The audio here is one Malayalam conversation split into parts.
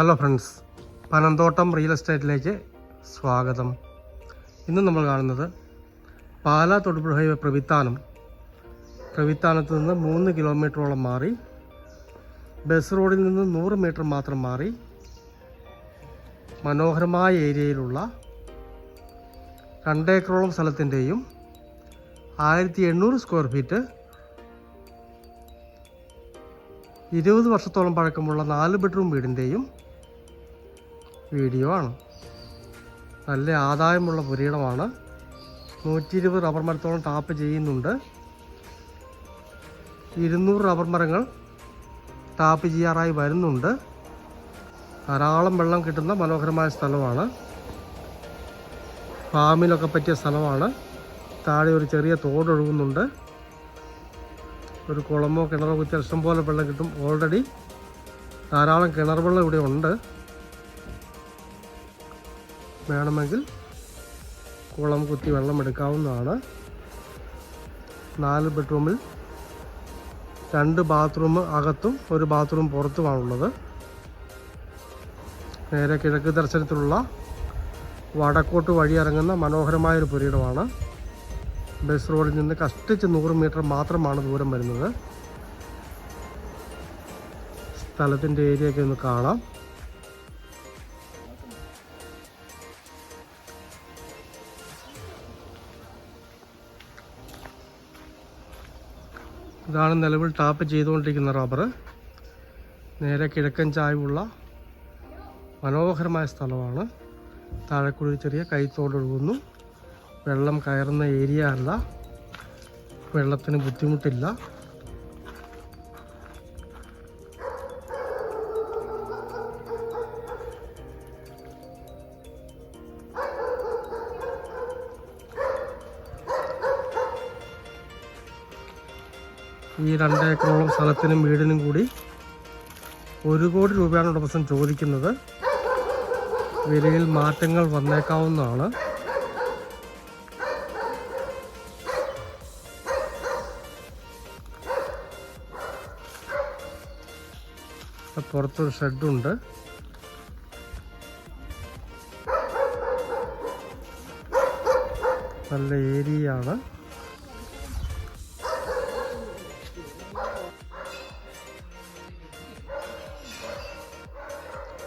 ഹലോ ഫ്രണ്ട്സ് പനന്തോട്ടം റിയൽ എസ്റ്റേറ്റിലേക്ക് സ്വാഗതം. ഇന്ന് നമ്മൾ കാണുന്നത് പാലാ തൊടുപുഴ ഹൈവേ പ്രവിത്താനം. പ്രവിത്താനത്ത് നിന്ന് മൂന്ന് കിലോമീറ്ററോളം മാറി. ബസ് റോഡിൽ നിന്ന് നൂറ് മീറ്റർ മാത്രം മാറി. മനോഹരമായ ഏരിയയിലുള്ള രണ്ടേക്കറോളം സ്ഥലത്തിന്റെയും ആയിരത്തി എണ്ണൂറ് സ്ക്വയർ ഫീറ്റ് ഇരുപത് വർഷത്തോളം പഴക്കമുള്ള നാല് ബെഡ്റൂം വീടിന്റെയും വീഡിയോ ആണ്. നല്ല ആദായമുള്ള പുരീടമാണ് നൂറ്റി ഇരുപത് റബ്ബർ മരത്തോളം ടാപ്പ് ചെയ്യുന്നുണ്ട്. ഇരുന്നൂറ് റബ്ബർ മരങ്ങൾ ടാപ്പ് ചെയ്യാറായി വരുന്നുണ്ട്. ധാരാളം വെള്ളം കിട്ടുന്ന മനോഹരമായ സ്ഥലമാണ്. ഫാമിലൊക്കെ പറ്റിയ സ്ഥലമാണ്. താഴെ ഒരു ചെറിയ തോടൊഴുകുന്നുണ്ട് ഒരു കുളമോ കിണറോ കുത്തിയാൽ ഇഷ്ടം പോലെ വെള്ളം കിട്ടും. ഓൾറെഡി ധാരാളം കിണർ വെള്ളം ഇവിടെ ഉണ്ട്. വേണമെങ്കിൽ കുളം കുത്തി വെള്ളം എടുക്കാവുന്നതാണ്. നാല് ബെഡ്റൂമിൽ രണ്ട് ബാത്റൂം അകത്തും ഒരു ബാത്റൂം പുറത്തുമാണുള്ളത് നേരെ കിഴക്ക് ദർശനത്തിലുള്ള വടക്കോട്ട് വഴി ഇറങ്ങുന്ന മനോഹരമായൊരു പുരീടമാണ് ബസ് റോഡിൽ നിന്ന് കഷ്ടിച്ച് നൂറ് മീറ്റർ മാത്രമാണ് ദൂരം വരുന്നത്. സ്ഥലത്തിന്റെ ഏരിയയൊക്കെ ഒന്ന് കാണാം. ഇതാണ് നിലവിൽ ടാപ്പ് ചെയ്തുകൊണ്ടിരിക്കുന്ന റബ്ബർ നേരെ കിഴക്കൻ ചായ്വുള്ള മനോഹരമായ സ്ഥലമാണ്. താഴെക്കൂടി ചെറിയ കൈത്തോടൊഴുകുന്നു വെള്ളം കയറുന്ന ഏരിയ അല്ല. വെള്ളത്തിന് ബുദ്ധിമുട്ടില്ല. ഈ രണ്ടേക്കറോളം സ്ഥലത്തിനും വീടിനും കൂടി ഒരു കോടി രൂപയാണ് ഉടമസ്ഥൻ ചോദിക്കുന്നത്. വിലയിൽ മാറ്റങ്ങൾ വന്നേക്കാവുന്നതാണ്. പുറത്തൊരു ഷെഡുണ്ട്. നല്ല ഏരിയയാണ്.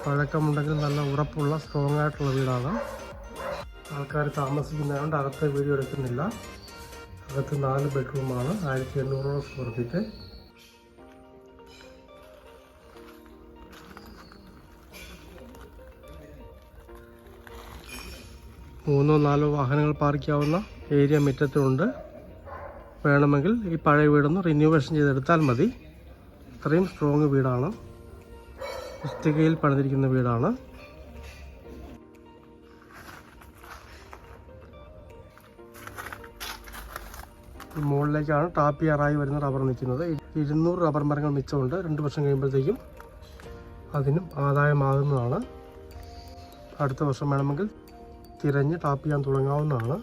പഴക്കമുണ്ടെങ്കിൽ നല്ല ഉറപ്പുള്ള സ്ട്രോങ് ആയിട്ടുള്ള വീടാണ്. ആൾക്കാർ താമസിക്കുന്നതുകൊണ്ട് അകത്തെ വീഡിയോ എടുക്കുന്നില്ല. അകത്ത് നാല് ബെഡ്റൂമാണ് ആയിരത്തി എണ്ണൂറോളം സ്ക്വയർ ഫീറ്റ് മൂന്നോ നാലോ വാഹനങ്ങൾ പാർക്ക് ചെയ്യാവുന്ന ഏരിയ മുറ്റത്തുണ്ട്. വേണമെങ്കിൽ ഈ പഴയ വീടൊന്ന് റിന്യൂവേഷൻ ചെയ്തെടുത്താൽ മതി. ഇത്രയും സ്ട്രോങ് വീടാണ്. പുസ്തകയിൽ പണിതിരിക്കുന്ന വീടാണ്. മുകളിലേക്കാണ് ടാപ്പ് വരുന്ന റബ്ബർ നിൽക്കുന്നത്. ഇരുന്നൂറ് റബ്ബർ മരങ്ങൾ മിച്ചമുണ്ട്. രണ്ട് വർഷം കഴിയുമ്പോഴത്തേക്കും അതിനും ആദായമാകുന്നതാണ്. അടുത്ത വർഷം വേണമെങ്കിൽ തിരഞ്ഞ് ടാപ്പ് ചെയ്യാൻ തുടങ്ങാവുന്നതാണ്.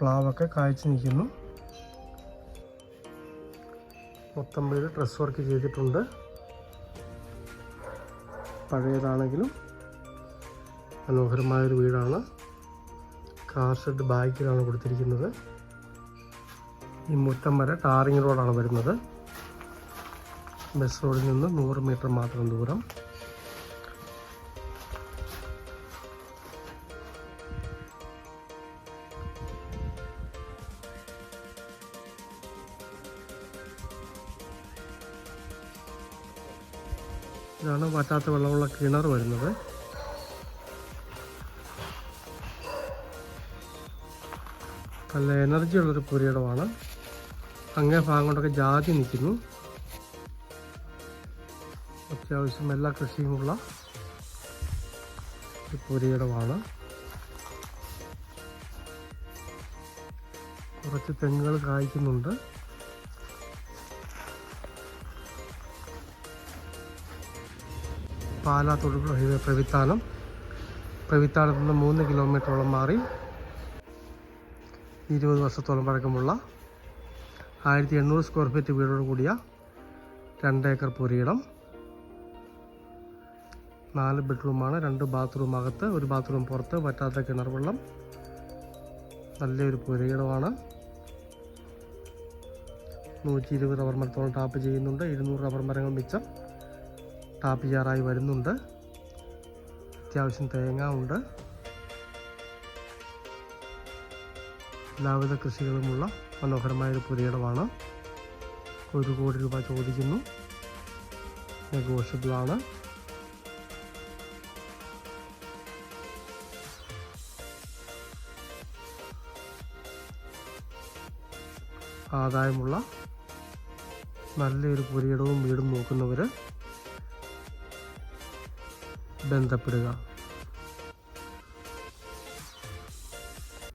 പ്ലാവൊക്കെ കായ്ച്ചു നിൽക്കുന്നു. മൊത്തം വീട് ഡ്രസ് വർക്ക് ചെയ്തിട്ടുണ്ട്. പഴയതാണെങ്കിലും മനോഹരമായൊരു വീടാണ്. കാർ ഷെഡ് ബാക്കിലാണ് കൊടുത്തിരിക്കുന്നത്. ഈ മുറ്റം വരെ ടാറിങ് റോഡാണ് വരുന്നത്. ബസ് റോഡിൽ നിന്ന് നൂറ് മീറ്റർ മാത്രം ദൂരം. ഇതാണ് വറ്റാത്ത വെള്ളമുള്ള കിണർ വരുന്നത്. നല്ല എനർജി ഉള്ളൊരു പുരയിടമാണ്. അങ്ങേ ഭാഗം കൊണ്ടൊക്കെ ജാതി നിൽക്കുന്നു. അത്യാവശ്യം എല്ലാ കൃഷിയുമുള്ള പുരയിടമാണ്. കുറച്ച് തെങ്ങുകൾ കായ്ക്കുന്നുണ്ട്. പാലാ തൊടുപുഴ ഹൈവേ പ്രവിത്താനം. പ്രവിത്താനത്ത് നിന്ന് മൂന്ന് കിലോമീറ്ററോളം മാറി ഇരുപത് വർഷത്തോളം പഴക്കമുള്ള ആയിരത്തി എണ്ണൂറ് സ്ക്വയർ ഫീറ്റ് വീടോട് കൂടിയ രണ്ട് ഏക്കർ പുരയിടം. നാല് ബെഡ്റൂമാണ് രണ്ട് ബാത്റൂം അകത്ത് ഒരു ബാത്റൂം പുറത്ത് വറ്റാത്ത കിണർ വെള്ളം നല്ലൊരു പുരയിടമാണ്. നൂറ്റി ഇരുപത് റബ്ബർ മരത്തോളം ടാപ്പ് ചെയ്യുന്നുണ്ട്. ഇരുന്നൂറ് റബ്ബർ മരങ്ങൾ മിച്ചം. ടാപ്പ് ചെയ്യാറായി വരുന്നുണ്ട്. അത്യാവശ്യം തേങ്ങ ഉണ്ട് എല്ലാവിധ കൃഷികളുമുള്ള മനോഹരമായൊരു പുരയിടമാണ്. ഒരു കോടി രൂപ ചോദിക്കുന്നു. നെഗോഷ്യബിളാണ്. ആദായമുള്ള നല്ലൊരു പുരയിടവും വീടും നോക്കുന്നവർ ബന്ധപ്പെടുക.